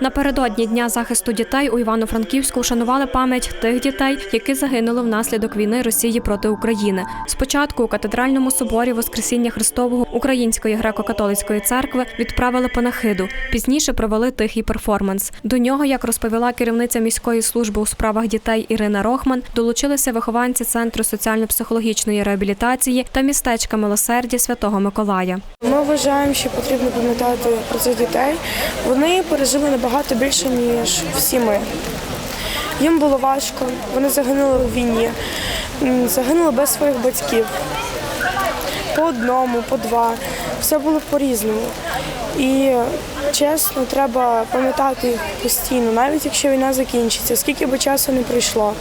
Напередодні дня захисту дітей у Івано-Франківську вшанували пам'ять тих дітей, які загинули внаслідок війни Росії проти України. Спочатку у катедральному соборі Воскресіння Христового Української греко-католицької церкви відправили панахиду. Пізніше провели тихий перформанс. До нього, як розповіла керівниця міської служби у справах дітей Ірина Рохман, долучилися вихованці центру соціально-психологічної реабілітації та містечка милосердя Святого Миколая. Ми вважаємо, що потрібно пам'ятати про цих дітей. Вони пережили набагато більше, ніж всі ми. Їм було важко, вони загинули у війні, загинули без своїх батьків. По одному, по два. Все було по-різному. І чесно, треба пам'ятати постійно, навіть якщо війна закінчиться, скільки би часу не пройшло.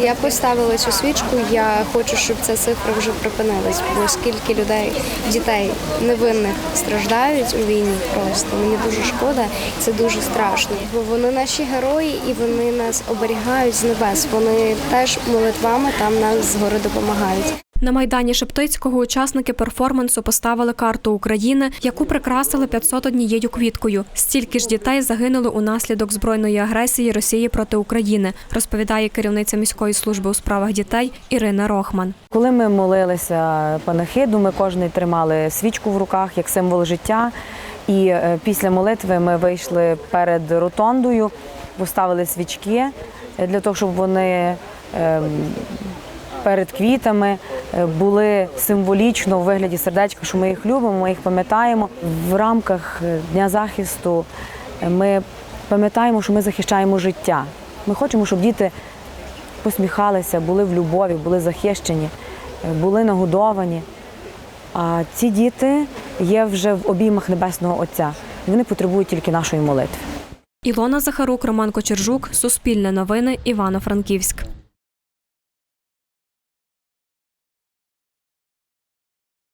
Я поставила цю свічку. Я хочу, щоб ця цифра вже припинилась, бо скільки людей, дітей невинних страждають у війні. Просто мені дуже шкода, це дуже страшно. Бо вони наші герої і вони нас оберігають з небес. Вони теж молитвами там нас згори допомагають. На майдані Шептицького учасники перформансу поставили карту України, яку прикрасили 501 квіткою. Стільки ж дітей загинули унаслідок збройної агресії Росії проти України, розповідає керівниця міської служби у справах дітей Ірина Рохман. Коли ми молилися панахиду, ми кожен тримали свічку в руках як символ життя. І е, після молитви ми вийшли перед ротондою, поставили свічки для того, щоб вони ем, перед квітами були символічно у вигляді сердечка, що ми їх любимо, ми їх пам'ятаємо. В рамках е, Дня захисту е, ми пам'ятаємо, що ми захищаємо життя. Ми хочемо, щоб діти посміхалися, були в любові, були захищені, е, були нагодовані. А ці діти є вже в обіймах Небесного Отця. Вони потребують тільки нашої молитви. Ілона Захарук, Роман Кочержук, Суспільне новини, Івано-Франківськ.